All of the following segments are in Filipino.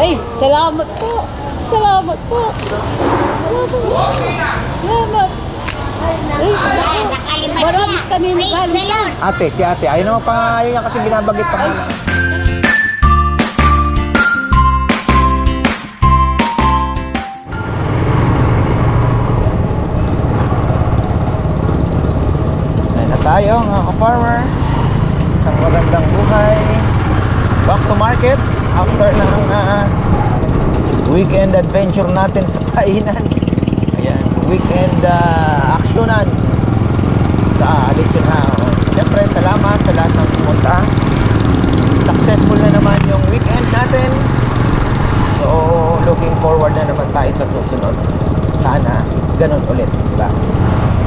Ay, salamat po. Salamat po. Salamat. Salamat. Ay, Nakalipas Marami kami galing. Lord. Ate, si ate. Ayaw naman pa, ayaw niya kasi binabagit pa na tayo mga ka-farmer. Isang magandang buhay. Back to market after ng ah, weekend adventure natin sa kainan. Ayan, weekend ah, actionan sa Lechon House. Siyempre, salamat sa lahat ng pumunta. Successful na naman yung weekend natin. So, looking forward na naman tayo sa susunod. Sana, ganun ulit, di ba?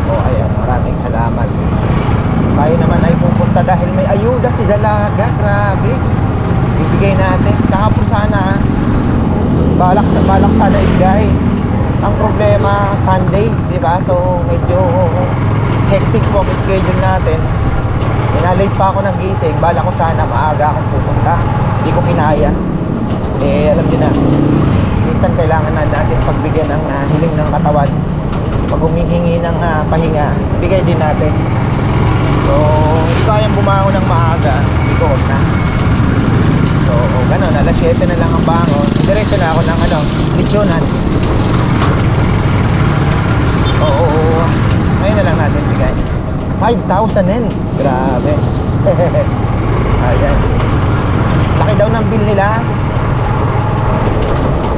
O, ayan, maraming salamat. Tayo naman ay pupunta dahil may ayuda si Dalaga. Grabe. Bibigay natin. Kahapon sana, balak sa balak sana igay. Ang problema, Sunday, di ba? So, medyo hectic po ang schedule natin. Minalate pa ako ng gising. Bala ko sana maaga akong pupunta. Hindi ko kinaya. Eh, alam niyo na. Minsan kailangan na natin pagbigyan ng ah, hiling ng katawan. Pag humihingi ng ah, pahinga, bigay din natin. So, hindi kayang bumangon ng maaga. Hindi ko huwag na. So, ganun. Alas 7 na lang ang bangon. Diretso na ako ng ano, lechonan. Oo, ngayon na lang natin bigay. 5,000 din. Grabe. Ayan. Laki daw ng bill nila.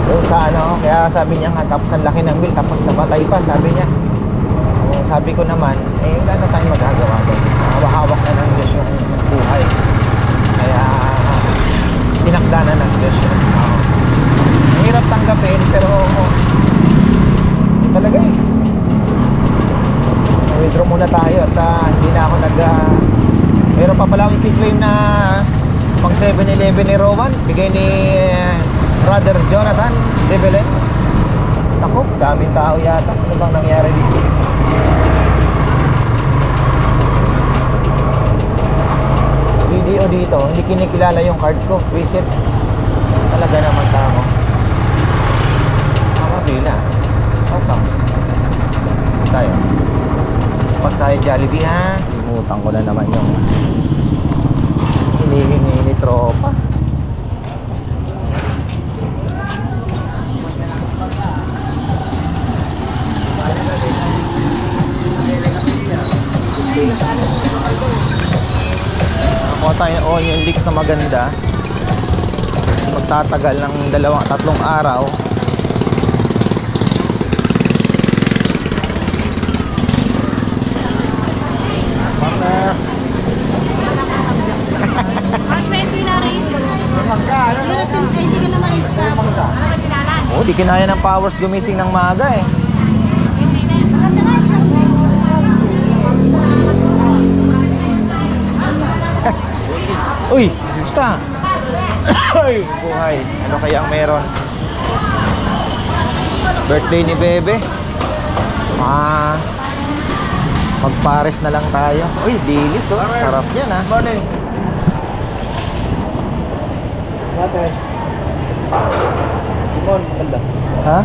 Doon sa ano, kaya sabi niya nga, tapos ang laki ng bill, tapos nabatay pa, sabi niya. Oo, sabi ko naman, eh, wala na tayong magagawa doon. Hawak-hawak na ng Diyos yung buhay. Tinakda na ng Diyos yun. Oo. Mahirap tanggapin, pero, talaga eh. Withdraw muna tayo at ah, hindi na ako nag ah, meron pa pala akong i-claim na pang 7-Eleven ni Rowan bigay ni eh, brother Jonathan de Belen ako daming tao yata ano bang nangyari dito dito hindi kinikilala yung card ko. Visit. Talaga naman tao. Tama bila how come tayo. Pag tayo Jollibee ha? Limutan ko na naman yung hinihingi ni tropa Nakuha tayo ng onion leeks na maganda magtatagal ng dalawang tatlong araw. Oh, di kinaya ng powers gumising ng maaga eh. Uy, gusta? Ay, buhay. Ano kaya ang meron? Birthday ni Bebe. Ah, magpares na lang tayo. Uy, dilis oh. Sarap yan ah. Morning. Limon, ganda. Ha?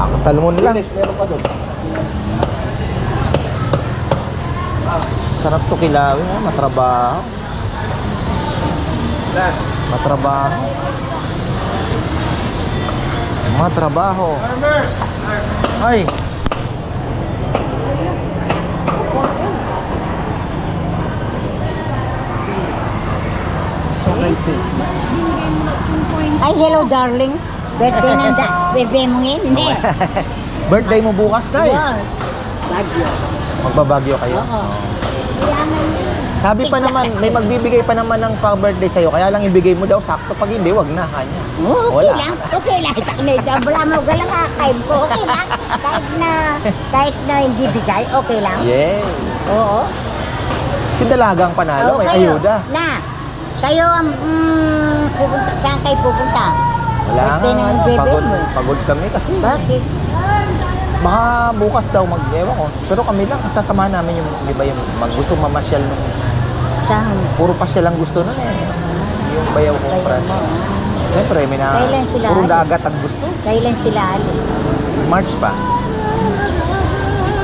Ako salmon lang. meron pa doon. Sarap to kilawin ha, matrabaho. Matrabaho. Matrabaho. Ay. Ay, hello darling. Birthday ng da birthday mo ngayon? Hindi. Birthday mo bukas na eh. Wow. Bagyo. Magbabagyo kayo. Oo. Sabi pa naman, may magbibigay pa naman ng pa-birthday sa'yo. Kaya lang ibigay mo daw sakto. Pag hindi, wag na. Kanya. Oh, okay Wala. lang. Okay lang. Sa kanila, wala mo galang kakayb ko. Okay lang. Kahit na, kahit na hindi bigay, okay lang. Yes. Oo. Si Dalagang panalo, Oo, may kayo. ayuda. Na, kayo ang mm, pupunta. Saan kayo pupunta? Wala nga. Birthday ng ano, bebe Pagod, mo. pagod kami kasi. Bakit? Baka bukas daw mag ewan ko. Pero kami lang, sasama namin yung, di ba yung mag gusto mamasyal nung, Saan? puro pasyal lang gusto nun eh. Yung bayaw kong friends. Siyempre, may na... Kailan sila Puro alis? dagat ang gusto. Kailan sila alis? March pa.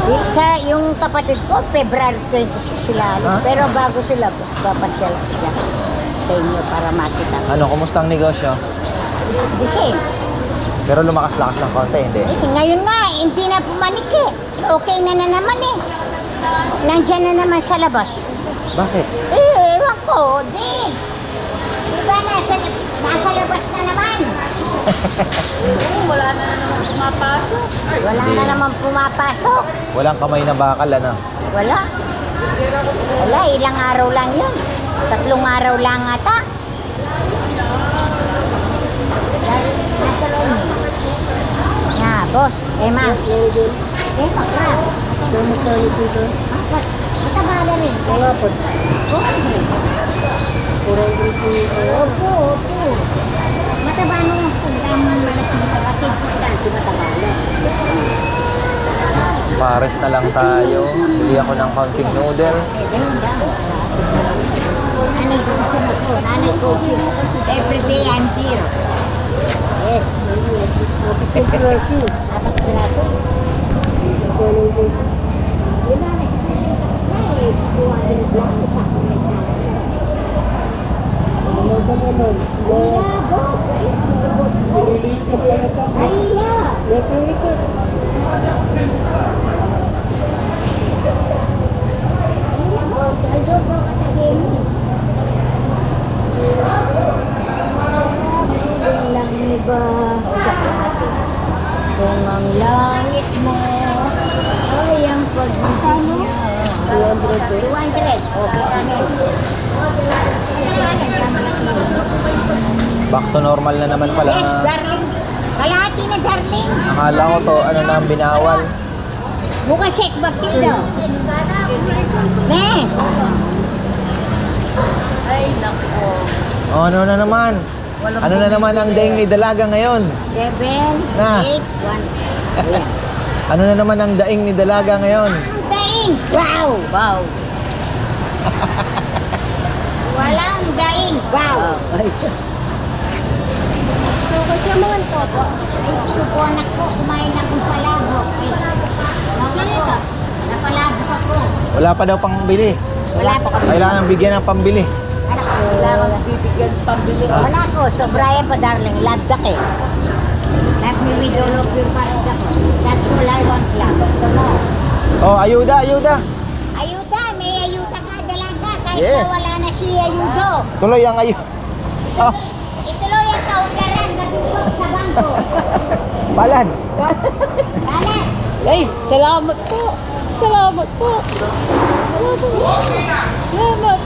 Yung- Sa yung kapatid ko, February 26 sila alis. Ha? Pero bago sila, papasyal sila sa inyo para makita. Ano, kumusta ang negosyo? The same. Pero lumakas-lakas ng konti, hindi. Eh, ngayon nga, hindi na pumanik eh. Okay na na naman eh. Nandyan na naman sa labas. Bakit? Eh, ewan ko, di. Di ba nasa, nasa labas na naman? Oo, wala na na naman pumapasok. Wala na naman pumapasok. Walang kamay na bakal, ano? Wala. Wala, ilang araw lang yun. Tatlong araw lang ata. Nasa loob. Na, boss. Emma. Emma, crap. Ah, ba't- Matabala rin. Wala po. Opo, opo. Mataba nung pagdamang malaki kasi distance matabala. Pares na lang tayo. Bili ako ng counting noodles. Eh. Nanay ko ako. Nanay ko siya. Every day I'm here. Yes. Apat piraso. Apat piraso. Wala na siya. Ay, kuha din lang. Wala, boss. Arila. Boss, ayun po katagin. lang ba kung ang langit mo ay ang pag-ibig niya 200 200 okay kami Back to normal na naman pala. yes darling kalahati na darling Akala ko to, ano na ang binawal. bukas check bakit daw ne Ay, nako. O, ano na naman? Ano na naman ang daing ni Dalaga ngayon? 7 Na. 8 1 ayan Ano na naman ang daing ni Dalaga ngayon? Daing wow Wow. walang daing wow So, kasi mga to, ay ko anak ko, kumain akong palabok. Ay, ako, napalabok ako. Wala pa daw pang bili. Wala pa kami. Kailangan bigyan ng pambili. Anak ko, Kailangan bibigyan pambili. Wala ko, sobraya pa darling, love duck eh. Love me with all of your parang duck. That's all I want lang. Oh, ayuda, ayuda. Ayuda, may ayuda ka dalaga. Kahit Yes. na wala na si ayudo. Tuloy ang ayu. Oh, Ituloy ang kaundaran, matutulog sa bangko. balad. Dala, Ay, salamat po. Salamat po. Salamat. Salamat.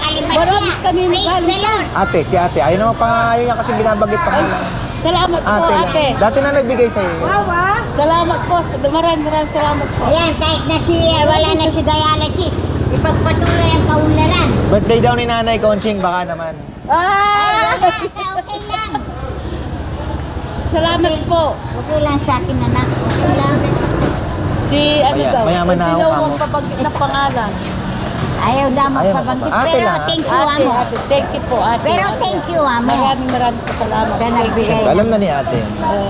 Ay, Marami siya. the Lord. Ate, si ate. Ayaw naman pa, ayaw niya kasi binabanggit pa Salamat po, Ate lang. ate. Dati na nagbigay sa'yo. Salamat po. Maraming maraming salamat po. Ayan, kahit na si, wala na si dialysis, ipagpatuloy ang kaunlaran. Birthday daw ni Nanay Conching, baka naman. Ah! okay lang. Salamat po. Okay lang sa akin, anak. Okay lang. Si ano Maya- daw? mayaman na Hindi ako, daw kamo. magpabanggit ng pangalan. Ayaw na magpabanggit. Ate Pero lang. thank you, Ate, amo. ate, thank you po, ate. Pero thank you, amo. Maraming maraming po salamat. Sa nagbigay. Alam na ni ate.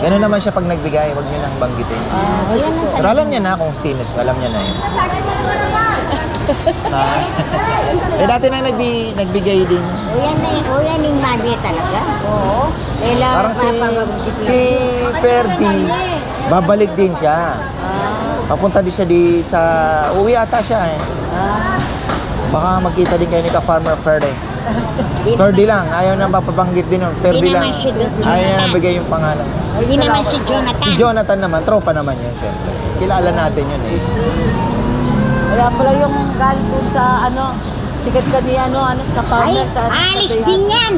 Ganun naman siya pag nagbigay, huwag niyo nang banggitin. Ah, O, yan ang Pero alam niya na kung sino, alam niya na yun. Ha? eh dati nang nagbi, nagbigay din. O yan na, o yan yung magi talaga. Oo. Kailangan Parang si, papabanggit lang. si Ferdy, babalik din siya. Papunta din siya di sa, uwi ata siya eh. Ah, Baka magkita din kayo ni ka-farmer Ferdy. Ferdy lang, ayaw na mapabanggit din nun. Ferdy Di lang. naman si Jonathan. Ayaw na nabigay yung pangalan. Hindi naman si Jonathan. Si Jonathan naman, tropa naman yun, syempre. Kilala natin yun eh. Kaya pala yung galing po sa ano, sikat ka ni ano, ano, Ay, ka-farmer sa alis sa- din yan.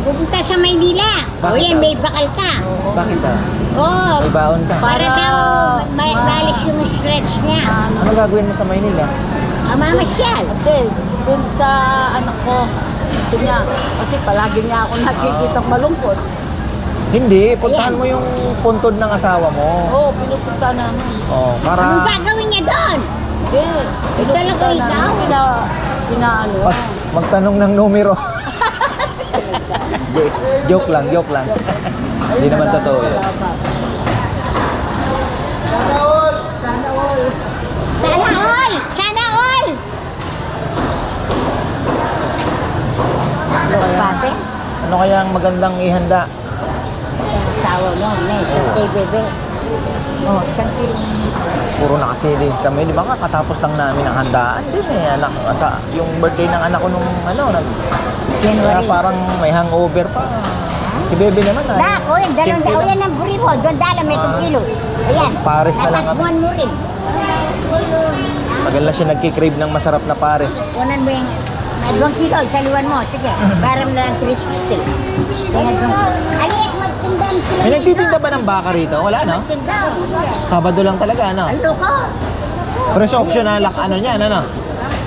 Pupunta sa Maynila. O Bakit yan, daw? may bakal ka. Bakit ah? Oh, May baon ka. para Para- daw may malis yung stretch niya. Ano, Ano gagawin mo sa Maynila? Ang mamasyal. ate, dun sa anak ko, ito niya, kasi palagi niya ako nakikita Ah. malungkot. Hindi, puntahan mo yung puntod ng asawa mo. Oo, pinupunta namin. Oh, Anong para gagawin niya doon? Hindi, pinupunta Talaga ikaw? namin. Pina, pinaano. mag- magtanong ng numero. Joke lang, joke lang. Hindi naman totoo yun. Sana all! Sana all! Ano kaya, Pate? ano kaya ang magandang ihanda? Asawa mo, ne, sa bebe. Oh, kilo. Puro na kasi din kami, di ba nga katapos lang namin ang handaan din eh. Anak, sa, yung birthday ng anak ko nung ano, nag, kaya January. parang may hangover pa. Si Bebe naman ay. Da, o yan, dalawang simple da, o lang. yan ang buri mo, doon dala may Ah. kilo. Ayan. Pares na lang kami. Mo rin. Tagal na siya nagkikrave ng masarap na pares. Kunan mo may dalawang kilo, saluan mo. Sige, baram na lang 360. Kaya dalawang. Aliyak, magtindan sila. May nagtitinda ba ng baka rito? Wala, no? Magtinda. Sabado lang talaga, ano? Alo ko. Fresh option na lang, ano niyan, ano?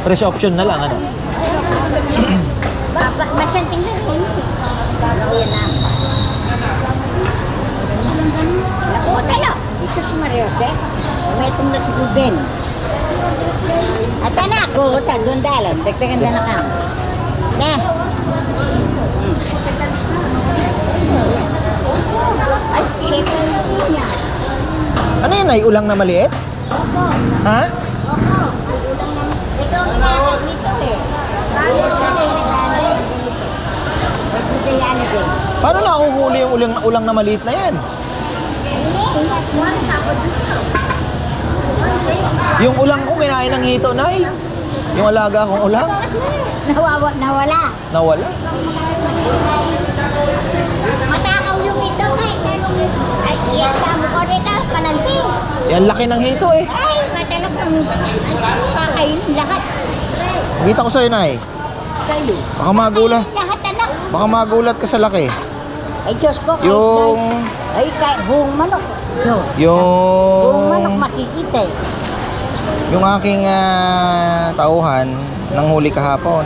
Fresh option na lang, ano? Masyang tingnan mo. Ayan na. Naku, talo. Jesus Maria Jose. May itong na si Guden. At anak ko, ta, doon dalan. Dagdagan na na ka. Ne. Hmm. Ay, syempre niya. Ano yun, ay ulang na maliit? Ha? Opo, ay ulang na. Ito ang inaanap nito eh. Siya budayanan din. Paano nahuhuli yung ulang, ulang na maliit na yan? Ini, one sabot dito. Yung ulang ko kinain ng hito, nay. Yung alaga kong ulang, Nawawa, nawala. nawala. Matakaw yung ito kahit anong ito. Ay, yan mo ko rito, pananti. Yan laki ng hito eh. Ay, matalagang kakainin lahat. Kita ko sa'yo, nay. Kayo. Baka magulat. Lahat anak. Baka magulat ka sa laki. Ay, Diyos ko. kahit Yung... Ay, kahit buong manok. So, buong manok Yung... makikita eh. Yung aking ah, tauhan, nanghuli kahapon.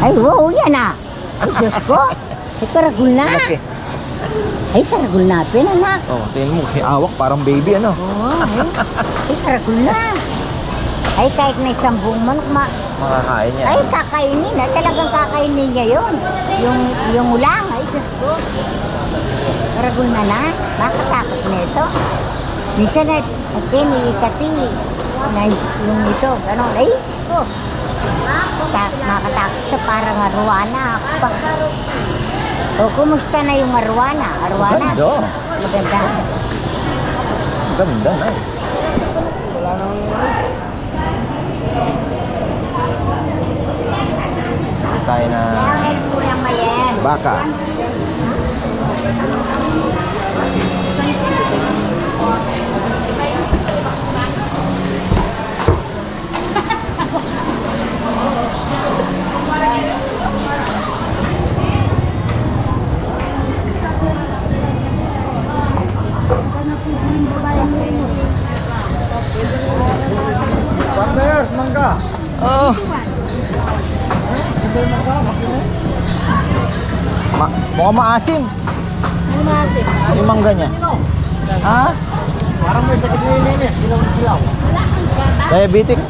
Ay, wow, yan ah. Ay, Diyos ko. Ay, karagul na. Laki. Ay, karagul na. Pinanak. Oh, tingnan mo, hawak parang baby ano. Oo, ay. Ay, karagul na. Ay, kahit may isang buong manok, ma Makakain yan. ay, kakainin. Ay, talagang kakainin niya yun. Yung, yung ulang. Ay, Diyos ko. Karagul na na. Makatakot na ito. Minsan na, okay, nilikati. Na, yung ito, gano'n. Ay, Diyos ko. Ta makatakot siya parang arwana. Ako pa. O, kumusta na yung arwana? Arwana? Ganda. Maganda. Ganda na. Tayo na Ay, kulang mayen. Partners, mangga. Oh. Ma mukhang maasim. Ano masin? Yung mangga niya. Ha? Parang may sakit na yun eh. Silaw na silaw. Diabetic.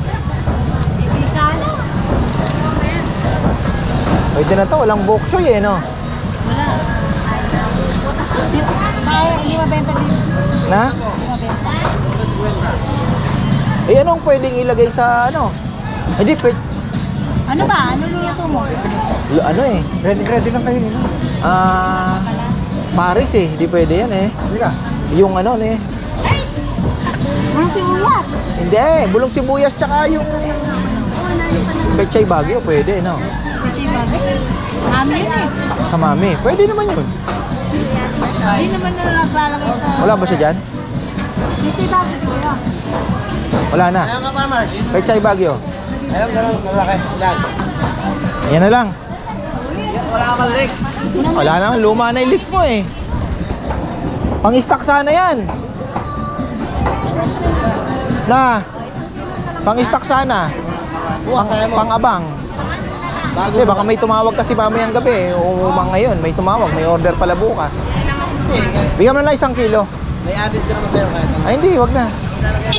Pwede na to, walang bok choy eh, no? Tsaka hindi mabenta din. Na? Hindi. Eh, anong pwedeng ilagay sa ano? Hindi, pwede. Ano ba? Ano luto mo? Ano eh? Ready, ready lang kayo nila. Ah, Paris eh. Hindi pwede yan eh. Mira. Yung ano eh. Mga sibuyas. Hindi eh. Bulong sibuyas tsaka yung pechay bagyo. Pwede, no? Mami yun eh. Sa mami. Pwede naman yun. Hindi naman na naglalagay sa... Wala ba siya dyan? Bakit ko yun. Wala na. Pechay bagyo. Ayun, ganun, malaki. Yan. Yan na lang. Wala ka legs. Wala naman. Luma na yung leaks mo eh. Pang-stock sana yan. Na. Pang-stock sana. Pang, pang-abang. Bago Hindi, baka may tumawag kasi mamayang gabi. O mga ngayon, may tumawag. May order pala bukas. Bigyan mo na lang isang kilo. May address ka naman sa'yo kahit. Ay, hindi, wag na.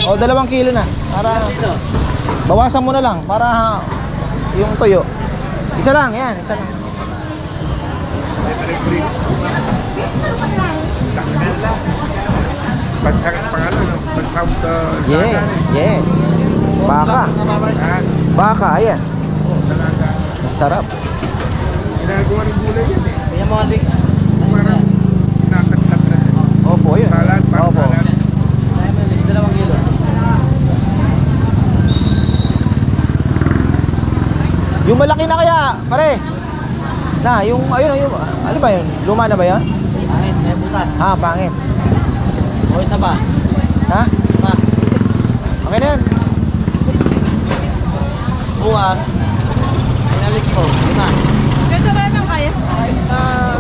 O, dalawang kilo na. Para, bawasan mo na lang. Para yung tuyo. Isa lang, yan. Isa lang. Pagsakit pangalan, the Yeah, yes. Baka. Baka, ayan. Sarap. Ginagawa ng gulay yan eh. May mga links. Parang nakatlat na. Opo, yun. Salad, parang Opo. salad. May mga links, dalawang kilo. Yung malaki na kaya, pare. Na, yung, ayun, yung, ano ba yun? Luma na ba yun? Kahit may butas. Ah, pangit. O isa pa. Ha? Isa pa. Okay na yan. Bukas. May mga links po. Lima. Ah.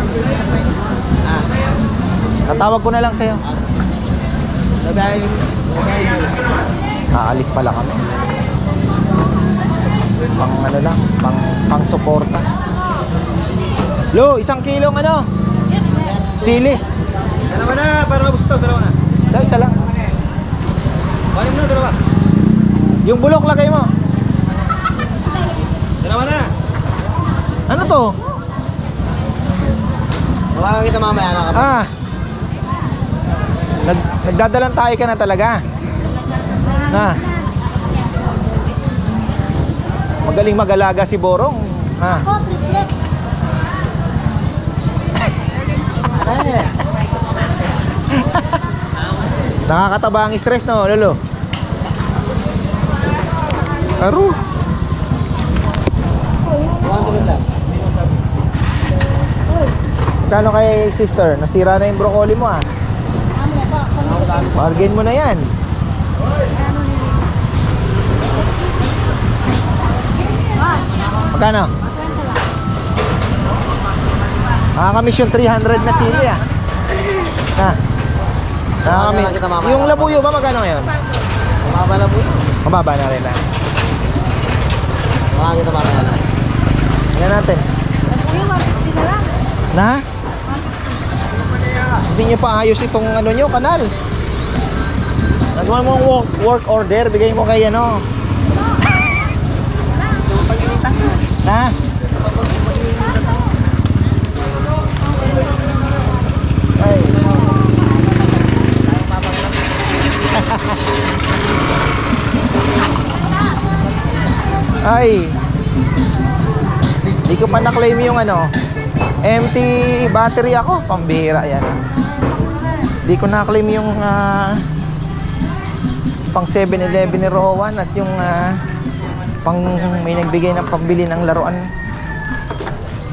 Tatawag ko na lang sa'yo. Sabi ay. Sabi ay. Aalis pala kami. Pang ano lang, pang, pang suporta. Lo, isang kilong ano? Sili. Dalawa na, para mabos to. Dalawa na. Sa isa lang. Na, dalawa. Yung bulok lagay mo. Dalawa na. Ano to? Tawagan kita mamaya na kasi. Ah. Nag, nagdadalang tayo ka na talaga. Na. Magaling mag-alaga si Borong. Ha. Ay. Nakakataba ang stress no, lolo. Lang. Tano kay sister, nasira na yung broccoli mo ah. Bargain mo na yan. Magkano? Nakakamiss yung 300 na sili ah. Ha? Nakakamiss. Yung labuyo ba magkano ngayon? Mababa po. Mababa na rin ah. Tawagan kita mamaya na. Tingnan natin. Na? Hindi nyo pa ayos itong ano nyo, kanal. Nagawa mo work, work order, bigay mo kay ano. Na? Ay. Ay. Hindi ko pa na-claim yung ano, empty battery ako. Pambihira yan. Hindi ko na-claim yung ah, pang 7-Eleven ni Rowan at yung ah, pang may nagbigay ng pambili ng laruan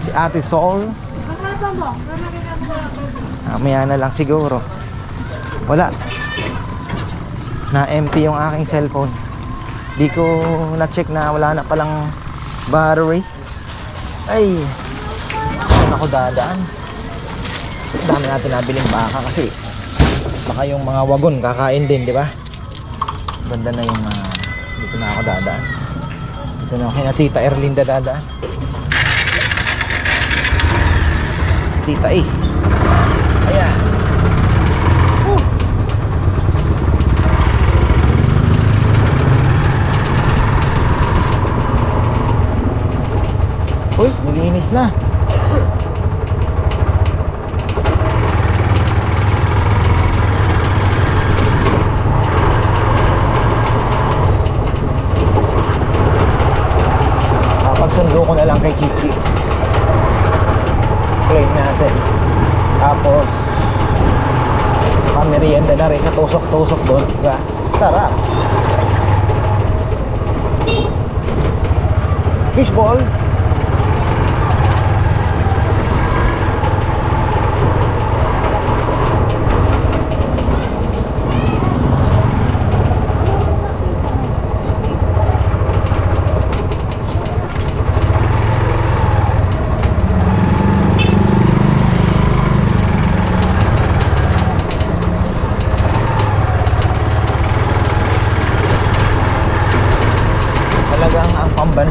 si Ate Sol. Mamaya na lang siguro. Wala. Na empty yung aking cellphone. Di ko na-check na wala na palang battery. Ay, saan ako dadaan? Dami natin nabiling baka kasi baka yung mga wagon kakain din, di ba? Banda na yung ah, dito na ako dadaan. Dito na kina Tita Erlinda dadaan. Tita eh. Ayan. Whew. Uy, nilinis na. Kapagsundo ko na lang kay Chichi. Claim natin. Tapos, pamerienda na rin sa tusok-tusok doon. Diba? Sarap. Fishball.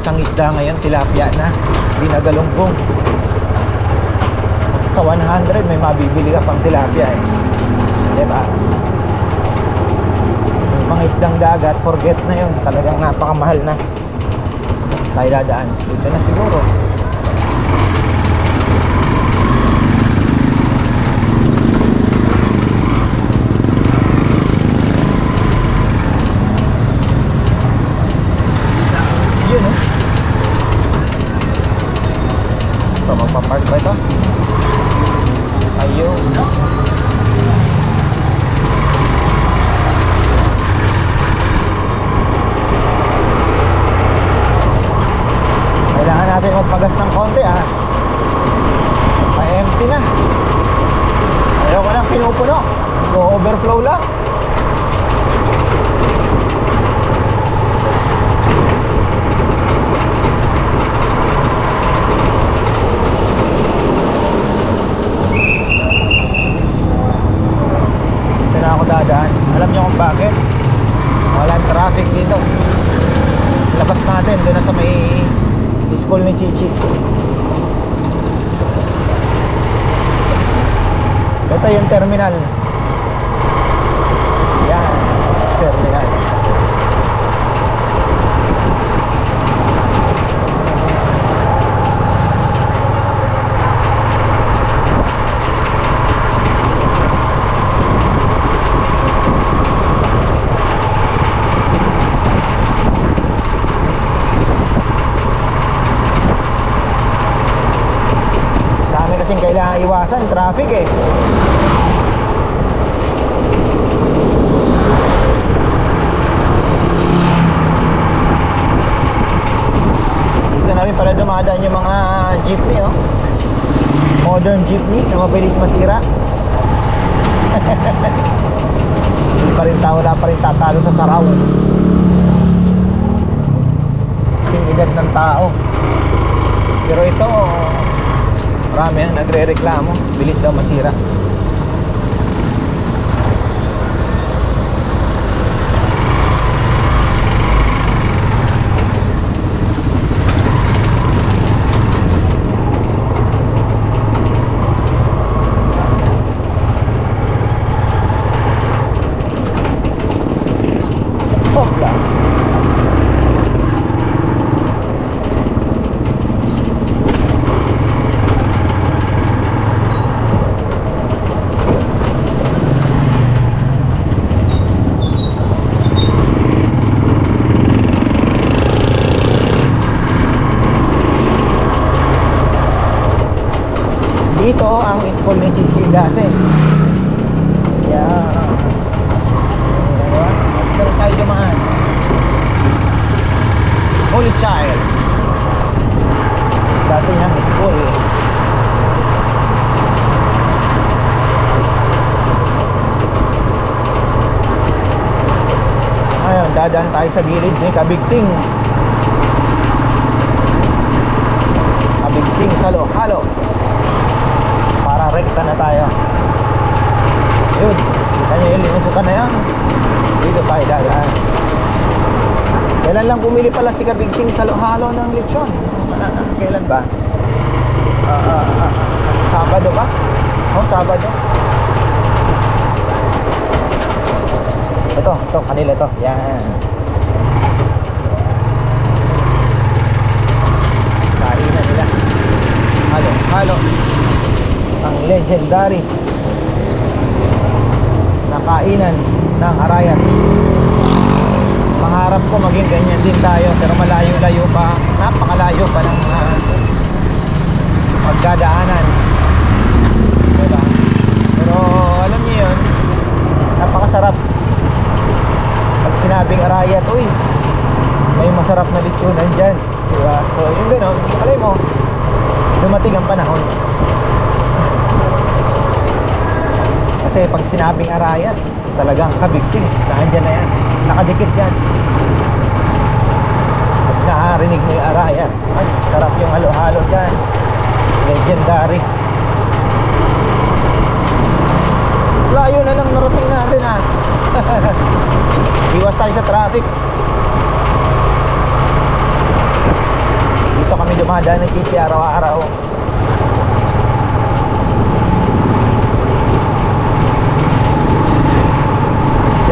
Talagang ang pambanat pambansang isda ngayon, tilapia na. Hindi na galunggong. Sa 100 may mabibili ka pang tilapia eh. Diba? Yung mga isdang dagat, forget na yun. Talagang napakamahal na. Tayo dadaan. Dito na siguro. Terminal. Mabilis masira. Hindi pa rin tao, wala pa rin tatalo sa saraw. Yung edad ng tao. Pero ito, marami ang nagre-reklamo. Bilis daw masira. Hopla. Dito ang school ni Chichi dati. Yeah. Diba? Pero tayo dumaan. Holy Child. Dati niyang school. Ayun, dadaan tayo sa gilid ni Kabigting. Kabigting salo, halo. Para rekta na tayo. Yun, kita nyo yun, linusutan na yan. Dito tayo dadaan. Kailan lang bumili pala si Kabigting sa halo ng lechon? Kailan ba? Ah, ah, ah, Sabado ba? Oh, Sabado. Ito, ito, kanila ito. Yan. Kainan nila. Halo, halo. Ang legendary na kainan ng Arayat. Pangarap ko maging ganyan din tayo pero malayo-layo pa. Napakalayo pa ng uh, pagdadaanan. Diba? Pero alam niyo yun, napakasarap. Pag sinabing Arayat, uy, may masarap na lechonan dyan. Diba? So yung gano'n, alay mo, dumating ang panahon. Kasi pag sinabing Arayat, talagang kabigting. Nandiyan na yan. Nakadikit yan. Pag nakarinig mo yung Arayat, ay, sarap yung halo-halo dyan. Legendary. Layo na nang narating natin ha. Iwas tayo sa traffic. Dito kami dumadaan ng chichi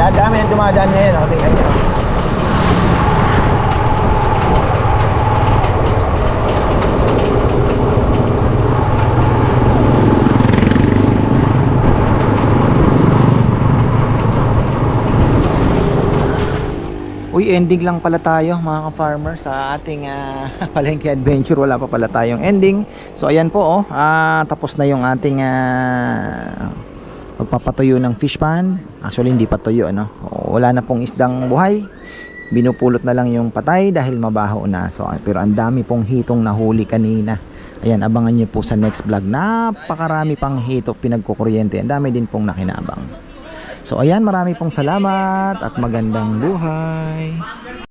araw-araw. Kaya dami ng dumadaan ngayon. O, tingnan nyo. Uy, ending lang pala tayo mga ka-farmer sa ating ah, palengke adventure. Wala pa pala tayong ending. So ayan po oh, ah, tapos na yung ating ah, pagpapatuyo ng fish pan. Actually hindi pa tuyo ano. Wala na pong isdang buhay. Binupulot na lang yung patay dahil mabaho na. So pero ang dami pong hitong nahuli kanina. Ayan, abangan nyo po sa next vlog. Napakarami pang hito pinagkukuryente. Ang dami din pong nakinabang. So ayan, marami pong salamat at magandang buhay.